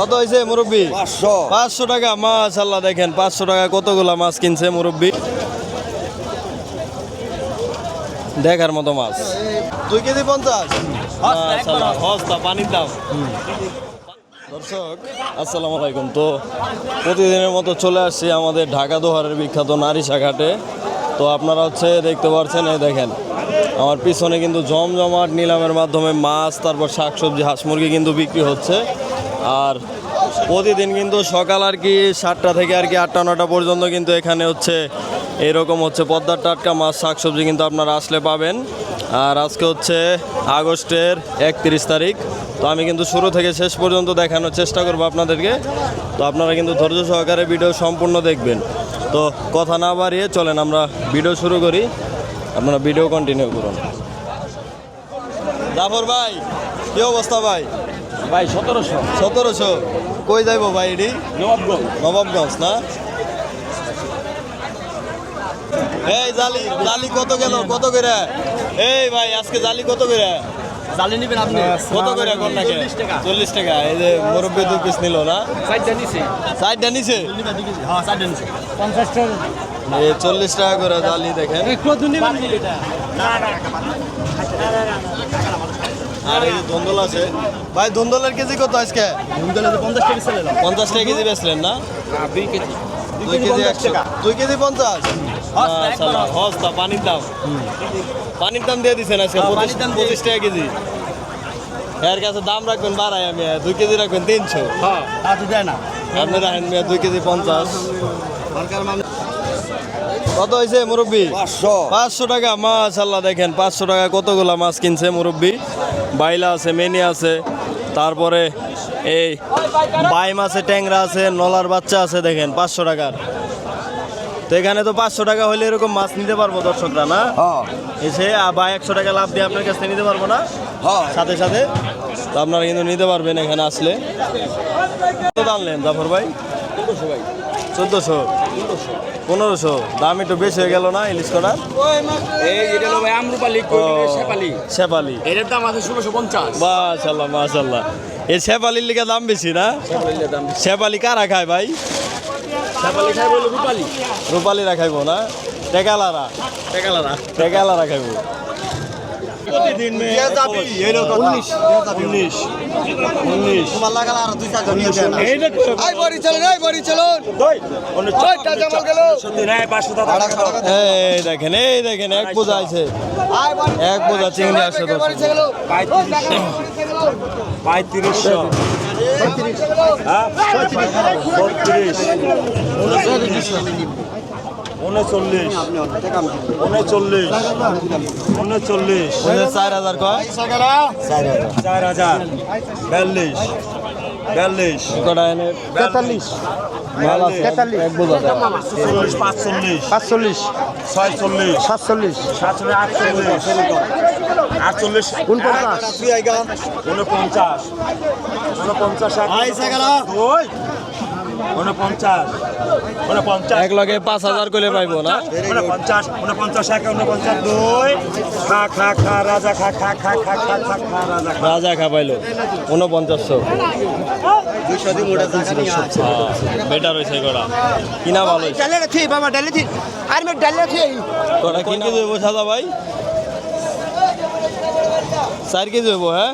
কত হয়েছে মুরব্বী? পাঁচশো। পাঁচশো টাকা মাশাল্লাহ দেখেন পাঁচশো টাকা কতগুলা মাছ কিনছে মুরব্বী? দেখার মতো মাছ। দুই কেজি পঞ্চাশ? হস্তা পানির দাম। দর্শক আসসালামু আলাইকুম। তো প্রতিদিনের মতো চলে আসছি আমাদের ঢাকা দোহারের বিখ্যাত নারিশা ঘাটে তো আপনারা হচ্ছে দেখতে পাচ্ছেন এই দেখেন আমার পিছনে কিন্তু জমজমাট নিলামের মাধ্যমে মাছ তারপর শাকসবজি হাঁস মুরগি কিন্তু বিক্রি হচ্ছে। আর প্রতিদিন কিন্তু সকাল আর কি সাতটা থেকে আর কি আটটা, নটা পর্যন্ত কিন্তু এখানে হচ্ছে এরকম হচ্ছে পদ্মার টাটকা মাছ, শাকসবজি কিন্তু আপনারা আসলে পাবেন। আর আজকে হচ্ছে আগস্টের একত্রিশ তারিখ। তো আমি কিন্তু শুরু থেকে শেষ পর্যন্ত দেখানোর চেষ্টা করব আপনাদেরকে। তো আপনারা কিন্তু ধৈর্য সহকারে ভিডিও সম্পূর্ণ দেখবেন। তো কথা না বাড়িয়ে চলেন আমরা ভিডিও শুরু করি। আপনারা ভিডিও কন্টিনিউ করুন। জাফর ভাই, কী অবস্থা ভাই? ভাই সতেরোশো সতেরোশো কই যাইবো ভাই এটি নবাবগঞ্জ নবাবগঞ্জ না এই জালি জালি কত গেল কত করে এই ভাই আজকে জালি কত করে জালি নিবেন আপনি কত করে চল্লিশ টাকা এই যে মুরব্বী দু পিস নিল না চারটা নিছে সাইডটা নিছে হ্যাঁ চারটা নিছে পঞ্চাশ টাকা এই চল্লিশ টাকা করে জালি দেখেন কত নিবেন এটা আর এই যে ধন্দল আছে। ভাই ধন্দলের কেজি কত আজকে? পঞ্চাশ টাকা ছেলে পঞ্চাশ টাকা কেজি বেচলেন না? দুই কেজি। দুই কেজি একশো। দুই কেজি পঞ্চাশ? হস্তা, পানির দাম। পানির দাম দিয়ে দিচ্ছেন আজকে হ্যাঁ, পঁচিশ টাকা কেজি। এর কাছে দাম রাখবেন বাড়াই আমি দুই কেজি রাখবেন তিনশো। হ্যাঁ দেয় না। আপনি রাখেন মিয়া দুই কেজি পঞ্চাশ। কত হয়েছে মুরব্বী? পাঁচশো। পাঁচশো টাকা মাশাল্লাহ দেখেন পাঁচশো টাকা কতগুলা মাছ কিনছে মুরব্বী? বাইলা আছে মেনি আছে তারপরে এই বাইম আছে ট্যাংরা আছে নলার বাচ্চা আছে দেখেন পাঁচশো টাকার। তো এখানে তো পাঁচশো টাকা হলে এরকম মাছ নিতে পারব দর্শকরা না? এসে বা একশো টাকা লাভ দিয়ে আপনার কাছে নিতে পারব না? সাথে সাথে। তো আপনারা কিন্তু নিতে পারবেন এখানে আসলে। কত আনলেন জাফর ভাই। চোদ্দোশো। পনেরোশো। দাম একটু বেশি হয়ে গেল না ইলিশ করার? শেপালি এটার দাম আছে ষোলোশো পঞ্চাশ। মাশাল্লাহ মাশাল্লাহ। এই শেপালির লিগে দাম বেশি না? দাম শেপালি কারা খায় ভাই? শেপালি খাই বলে রূপালি। রূপালিরা খাইবো না? টেকালারা। টেকালারা। টেকালারা খাইবো। প্রতিদিন এই দেখেন এই দেখেন এক বোঝা আছে। এক বোঝা চিংড়ি আসছে। পঁয়ত্রিশশো। বত্রিশ। উনচল্লিশ। উনচল্লিশ। উনচল্লিশ। চার হাজার চার হাজার। বিয়াল্লিশ। বিয়াল্লিশ। তেতাল্লিশ। পাঁচচল্লিশ। ছয়চল্লিশ। সাতচল্লিশ। সাতচল্লিশ আটচল্লিশ। আটচল্লিশ। উনপঞ্চাশ। উনপঞ্চাশ। উনপঞ্চাশ উনপঞ্চাশ উনপঞ্চাশ এক লগে পাঁচ হাজার করে পাইবো না? উনপঞ্চাশ উনপঞ্চাশ এক উনপঞ্চাশ দুই। খা খা খা রাজা খা খা খা খা খা খা খা রাজা রাজা খা পাইলো। উনপঞ্চাশশো বেটার হয়েছে কটা কিনা ভালো ডালে রাখি বাবা ডালে থি আর মে ডালে রাখি। কটা কিনা দেবো সাদা ভাই? চার কেজি দেবো হ্যাঁ?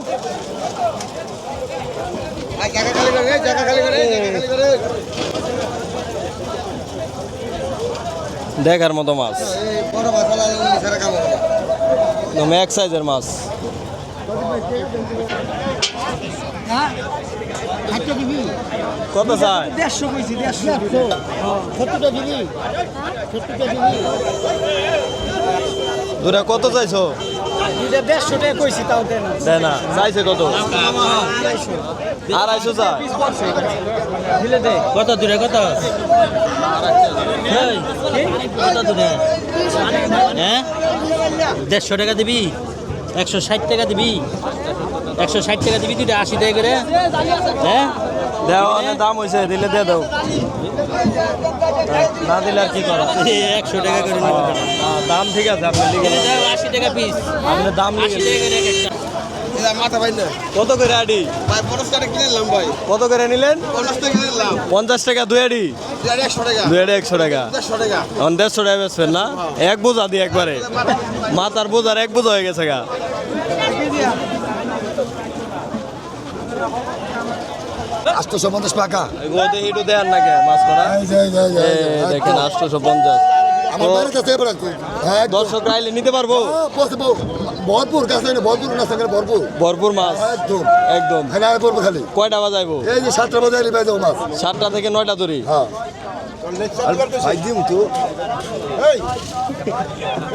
দেখার মতো মাছ। এক সাইজের মাছ। কত চাই দেড়শো দেড়শো। সত্তরটা দিবি? সত্তরটা দিবি? দুটা কত চাইছো? দেড়শো টাকা কইছি তাও দেন দেয় না। চাইছে কত? আড়াইশো চা দিলে দে। কত দূরে কত? কত দূরে? হ্যাঁ দেড়শো টাকা দিবি? একশো ষাট টাকা দিবি? একশো ষাট টাকা দিবি তুই আশি টাকা করে। হ্যাঁ দেওয়া অনেক দাম হয়েছে দিলে দিয়ে দাও। না দিলে আর কি করা? একশো টাকা করে নেব দাম ঠিক আছে আপনি আশি টাকা পিস আপনি দাম কত করে আডি? ভাই পঞ্চাশ টাকা কিনে ভাই। কত করে নিলেন? পঞ্চাশ টাকা কিনে পঞ্চাশ টাকা দুই আডি? দুই একশো টাকা। দুই আডি একশো টাকা। দেড়শো টাকা। এখন দেড়শো টাকা বেচবেন না? এক বোঝা দিয়ে একবারে। মাথার বোঝার এক বোঝা হয়ে গেছে গা। আটশোশো পঞ্চাশ পাকা। এই যে দেখেন আটশোশো পঞ্চাশ। আমার হ্যাঁ, একদম। দর্শকরা আইলে নিতে পারব হ্যাঁ, ভরপুর আছে, ভরপুর না সঙ্গে ভরপুর ভরপুর মাছ একদম একদম হ্যাঁ পড়ব খালি কয়টা বাজাইবো এই যে সাতটা বাজে এলি যাব মাছ সাতটা থেকে নয়টা ধরি হ্যাঁ ভাই দিম তো এই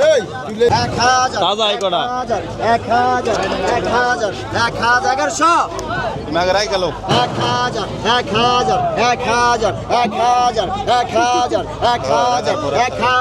এই এক হাজার তাজা এক হাজার এক হাজার এক হাজার এগারোশো মাগরাই গেল এক হাজার এক হাজার এক হাজার এক হাজার এক হাজার এক হাজার এক হাজার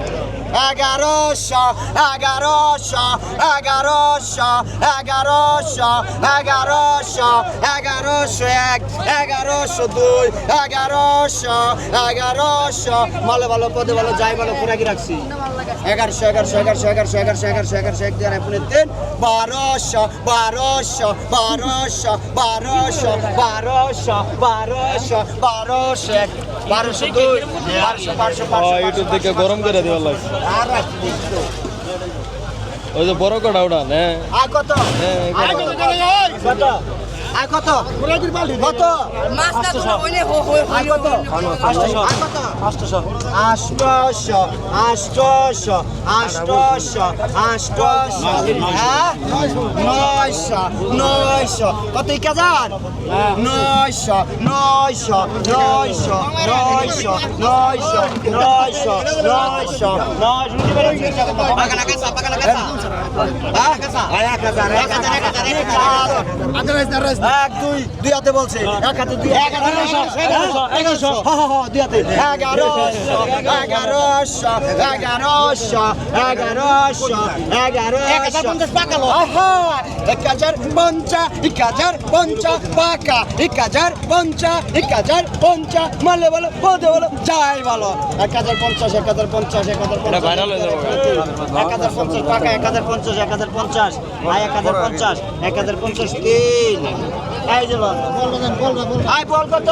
এগারোশো এগারোশো এগারোশো এগারোশো এগারোশো এগারোশো এক এগারোশো দুই এগারোশো এগারোশো ভালো ভালো, পদে ভালো, যাই ভালো পুরাকি রাখছি? এগারোশো এগারোশো এগারোশো এগারোশো এগারোশো এগারোশো এগারোশো, এক দিন আপনি তিন। বারোশো বারোশো বারোশো বারোশো বারোশো বারোশো বারোশো, এক। বারোশো দুই বারোশো বারোশো ইউটিউব থেকে গরম করে দেওয়া লাগছে। ওই যে বড় কটা ওটা হ্যাঁ কত? কত? আর কত? গোলাপির বালি কত? কত? এক হাজার হ্যাঁ? নয়শো নয়শো নয়শো নয়শো নয়শো নয়শো নয়শো এক দুই দুই হাতে বলছে। এক হাতে দুই এগারোশো এগারোশো হ্যাঁ, হ্যাঁ, হ্যাঁ, দুই হাতে। এগারোশো এগারোশো এগারোশো এগারোশো এগারোশো। এক হাজার পঞ্চাশ পাকালো এক হাজার পঞ্চাশ এক হাজার পঞ্চাশ পাক এক হাজার পঞ্চা এক হাজার পঞ্চা। মালে বলো পদে বলো যাই বলো। এক হাজার পঞ্চাশ এক হাজার পঞ্চাশ। এক হাজার পঞ্চাশ। এক হাজার পঞ্চাশ টাকা এক হাজার পঞ্চাশ এক হাজার পঞ্চাশ ভাই এক হাজার পঞ্চাশ এক হাজার পঞ্চাশ তিন আয় বল কত?